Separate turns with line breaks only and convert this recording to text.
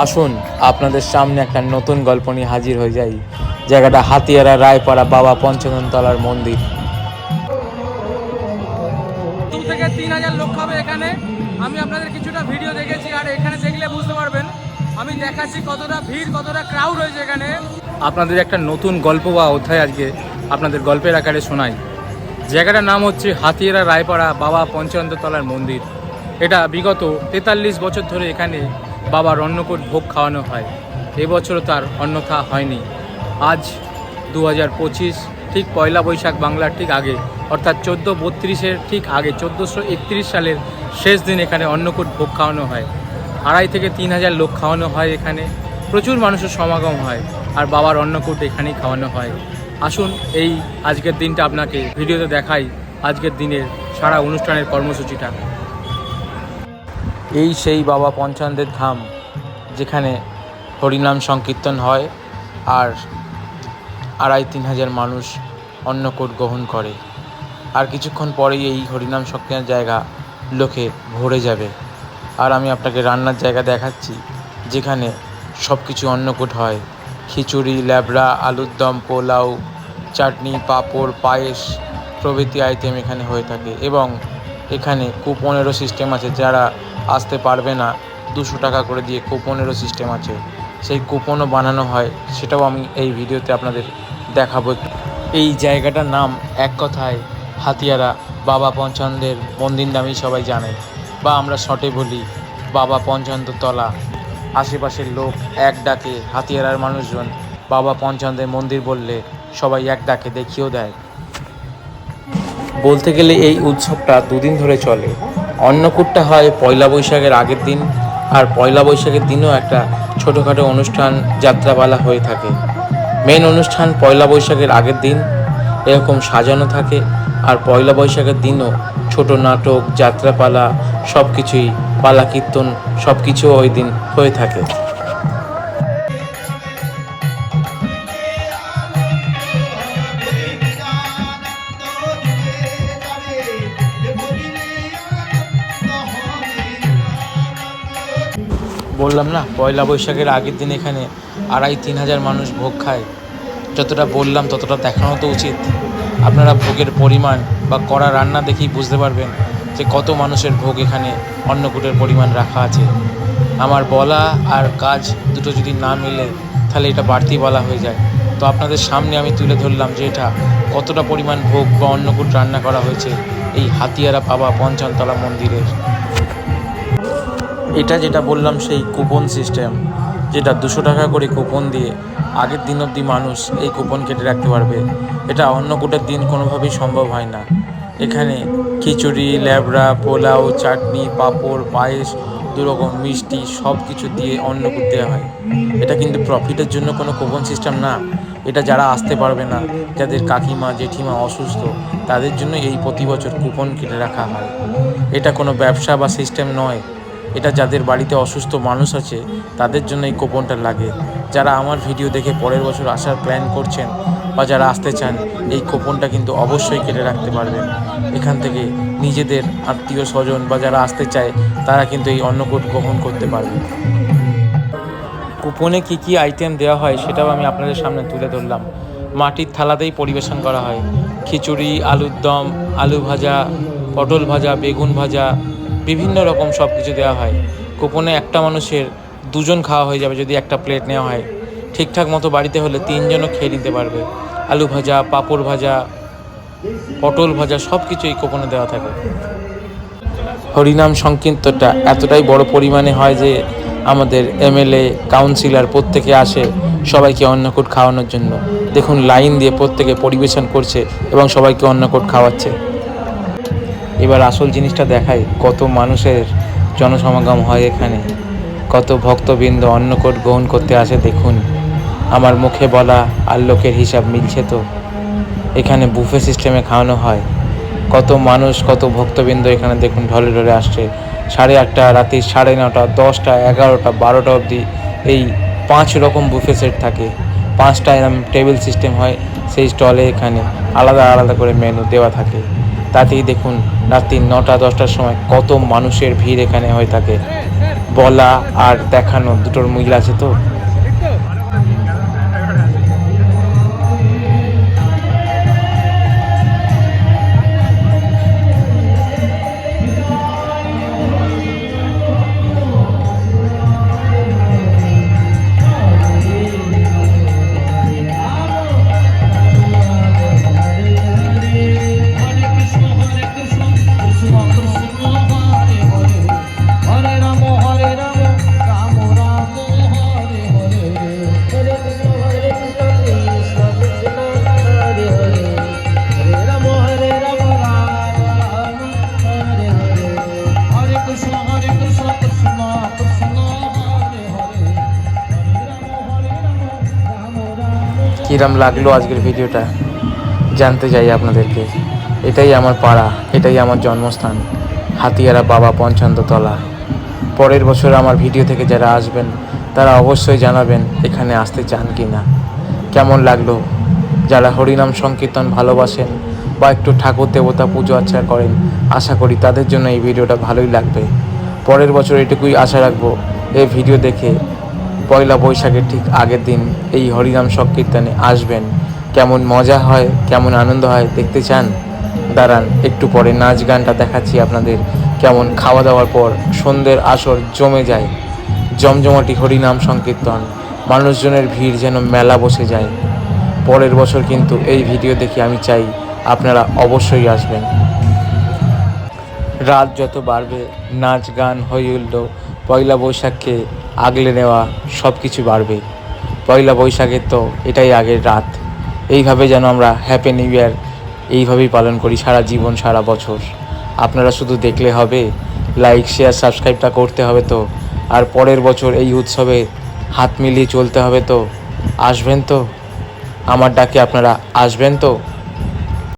আসুন আপনাদের সামনে একটা নতুন গল্প নিয়ে হাজির হয়ে যাই। জায়গাটা হাতিয়ারা রায়পাড়া বাবা পঞ্চনন তলার মন্দির।
দু থেকে তিন হাজার লোক হবে এখানে। আমি আপনাদের কিছুটা ভিডিও দেখেছি আর এখানে দেখলে বুঝতে পারবেন। আমি দেখাচ্ছি কতটা ভিড় কতটা ক্রাউড হয়েছে এখানে। আপনাদের একটা নতুন গল্প বা অধ্যায় আজকে আপনাদের গল্পের আকারে শোনাই। জায়গাটার নাম হচ্ছে হাতিয়ারা রায়পাড়া বাবা পঞ্চানন্দতলার মন্দির। এটা বিগত তেতাল্লিশ বছর ধরে এখানে বাবার অন্নকূট ভোগ খাওয়ানো হয়। এবছরও তার অন্যথা হয়নি। আজ দু হাজার পঁচিশ, ঠিক পয়লা বৈশাখ বাংলার ঠিক আগে, অর্থাৎ চোদ্দ বত্রিশের ঠিক আগে, চোদ্দোশো একত্রিশ সালের শেষ দিন এখানে অন্নকূট ভোগ খাওয়ানো হয়। আড়াই থেকে তিন হাজার লোক খাওয়ানো হয় এখানে। প্রচুর মানুষের সমাগম হয় আর বাবার অন্নকূট এখানেই খাওয়ানো হয়। আসুন এই আজকের দিনটা আপনাকে ভিডিওতে দেখাই আজকের দিনের সারা অনুষ্ঠানের কর্মসূচিটা।
এই সেই বাবা পঞ্চানদের ধাম, যেখানে হরিনাম সংকীর্তন হয় আর আড়াই তিন হাজার মানুষ অন্নকূট গ্রহণ করে। আর কিছুক্ষণ পরেই এই হরিনাম সংকীর্তনের জায়গা লোকে ভরে যাবে। আর আমি আপনাকে রান্নার জায়গা দেখাচ্ছি, যেখানে সব কিছু অন্নকূট হয়। খিচুড়ি, ল্যাবড়া, আলুর দম, পোলাও, চাটনি, পাঁপড়, পায়েস প্রভৃতি আইটেম এখানে হয়ে থাকে এবং এখানে কুপনেরও সিস্টেম আছে যারা আসতে পারবে না। দুশো টাকা করে দিয়ে কুপনেরও সিস্টেম আছে। সেই কুপনও বানানো হয়, সেটাও আমি এই ভিডিওতে আপনাদের দেখাবো এই জায়গাটার নাম এক কথায় হাতিয়ারা, বাবা পঞ্চানদের মন্দির নামেই সবাই জানে। বা আমরা শটে বলি, বাবা পঞ্চানন্দ তলা। আশেপাশের লোক এক ডাকে হাতিয়ারার মানুষজন বাবা পঞ্চানন্দের মন্দির বললে সবাই এক ডাকে দেখিয়েও দেয়। বলতে গেলে এই উৎসবটা দুদিন ধরে চলে। অন্নকূটটা হয় পয়লা বৈশাখের আগের দিন, আর পয়লা বৈশাখের দিনও একটা ছোটোখাটো অনুষ্ঠান যাত্রাপালা হয়ে থাকে। মেন অনুষ্ঠান পয়লা বৈশাখের আগের দিন, এরকম সাজানো থাকে, আর পয়লা বৈশাখের দিনও ছোট নাটক, যাত্রাপালা সব কিছুই পালা কীর্তন সব কিছু ওই দিন হয়ে থাকে। বললাম না, পয়লা বৈশাখের আগের দিন এখানে আড়াই তিন হাজার মানুষ ভোগ খায়। যতটা বললাম ততটা দেখানো তো উচিত। আপনারা ভোগের পরিমাণ বা করা রান্না দেখেই বুঝতে পারবেন যে কত মানুষের ভোগ এখানে অন্নকূটের পরিমাণ রাখা আছে। আমার বলা আর কাজ দুটো যদি না মিলে, তাহলে এটা বাড়তি বলা হয়ে যায়। তো আপনাদের সামনে আমি তুলে ধরলাম যে এটা কতটা পরিমাণ ভোগ বা অন্নকূট রান্না করা হয়েছে, এই হাতিয়ারা বাবা পঞ্চানতলা মন্দিরের। এটা যেটা বললাম, সেই কুপন সিস্টেম যেটা দুশো টাকা করে কুপন দিয়ে আগের দিন অবধি মানুষ এই কুপন কেটে রাখতে পারবে, এটা অন্নকূটের দিন কোনোভাবেই সম্ভব হয় না। এখানে খিচুড়ি, ল্যাবড়া, পোলাও, চাটনি, পাঁপড়, পায়েস, দুরকম মিষ্টি সব কিছু দিয়ে অন্নকূট দেওয়া হয়। এটা কিন্তু প্রফিটের জন্য কোনো কুপন সিস্টেম না। এটা যারা আসতে পারবে না, যাদের কাকিমা, জেঠিমা অসুস্থ, তাদের জন্য এই প্রতি বছর কুপন কেটে রাখা হয়। এটা কোনো ব্যবসা বা সিস্টেম নয়। এটা যাদের বাড়িতে অসুস্থ মানুষ আছে, তাদের জন্য এই কুপনটা লাগে। যারা আমার ভিডিও দেখে পরের বছর আসার প্ল্যান করছেন বা যারা আসতে চান, এই কুপনটা কিন্তু অবশ্যই কেটে রাখতে পারবেন। এখান থেকে নিজেদের আত্মীয় স্বজন বা যারা আসতে চায়, তারা কিন্তু এই অন্নকূট গ্রহণ করতে পারবে কুপনে কি কি আইটেম দেওয়া হয়, সেটাও আমি আপনাদের সামনে তুলে ধরলাম। মাটির থালাতেই পরিবেশন করা হয়। খিচুড়ি, আলুর দম, আলু ভাজা, পটল ভাজা, বেগুন ভাজা বিভিন্ন রকম সব কিছু দেওয়া হয়। কুপনে একটা মানুষের দুজন খাওয়া হয়ে যাবে যদি একটা প্লেট নেওয়া হয়। ঠিকঠাক মতো বাড়িতে হলে তিনজনও খেয়ে নিতে পারবে। আলু ভাজা, পাঁপড় ভাজা, পটল ভাজা সব কিছু এই কুপনে দেওয়া থাকে। হরিনাম সংকীর্তনটা এতটাই বড় পরিমাণে হয় যে আমাদের এমএলএ কাউন্সিলর প্রত্যেকে আসে সবাইকে অন্নকূট খাওয়ানোর জন্য। দেখুন লাইন দিয়ে প্রত্যেকে পরিবেশন করছে এবং সবাইকে অন্নকূট খাওয়াচ্ছে। এবার আসল জিনিসটা দেখাই, কত মানুষের জনসমাগম হয় এখানে। কত ভক্তবৃন্দ অন্নকূট গ্রহণ করতে আসে, দেখুন। আমার মুখে বলা আর লোকের হিসাব মিলছে তো। এখানে বুফে সিস্টেমে খাওয়ানো হয়। কত মানুষ, কত ভক্তবৃন্দ এখানে দেখুন, ঢলে ঢলে আসছে। সাড়ে আটটা, রাতে সাড়ে নটা, দশটা, এগারোটা, বারোটা অবধি এই পাঁচ রকম বুফে সেট থাকে। পাঁচটা এরম টেবিল সিস্টেম হয় সেই স্টলে এখানে। আলাদা আলাদা করে মেনু দেওয়া থাকে। তাতেই দেখুন রাত্রি নটা, দশটার সময় কত মানুষের ভিড় এখানে হয়ে থাকে। বলা আর দেখানো দুটোর মিল আছে তো? কিরম লাগল আজকের ভিডিওটা? জানতে চাই আপনাদেরকে। এটাই আমার পাড়া, এটাই আমার জন্মস্থান, হাতিয়ারা বাবা পঞ্চান্ততলা পরের বছর আমার ভিডিও থেকে যারা আসবেন, তারা অবশ্যই জানাবেন এখানে আসতে চান কি না কেমন লাগল? যারা হরিনাম সংকীর্তন ভালোবাসেন বা একটু ঠাকুর দেবতা পুজো আর্চা করেন, আশা করি তাদের জন্য এই ভিডিওটা ভালোই লাগবে। পরের বছর এটুকুই আশা রাখব, এই ভিডিও দেখে পয়লা বৈশাখের ঠিক আগের দিন এই হরিনাম সংকীর্তনে আসবেন। কেমন মজা হয়, কেমন আনন্দ হয় দেখতে চান? দাঁড়ান, একটু পরে নাচ গানটা দেখাচ্ছি আপনাদের। কেমন খাওয়া দাওয়ার পর সন্ধ্যের আসর জমে যায়। জমজমাটি হরিনাম সংকীর্তন। মানুষজনের ভিড় যেন মেলা বসে যায়। পরের বছর কিন্তু এই ভিডিও দেখে আমি চাই আপনারা অবশ্যই আসবেন। রাত যত বাড়বে, নাচ গান হই পয়লা বৈশাখকে আগলে নেওয়া সব কিছু বাড়বে। পয়লা বৈশাখের তো এটাই আগের রাত। এইভাবে যেন আমরা হ্যাপি নিউ ইয়ার এইভাবেই পালন করি সারা জীবন, সারা বছর। আপনারা শুধু দেখলে হবে লাইক শেয়ার সাবস্ক্রাইবটা করতে হবে তো। আর পরের বছর এই উৎসবে হাত মিলিয়ে চলতে হবে তো। আসবেন তো? আমার ডাকে আপনারা আসবেন তো?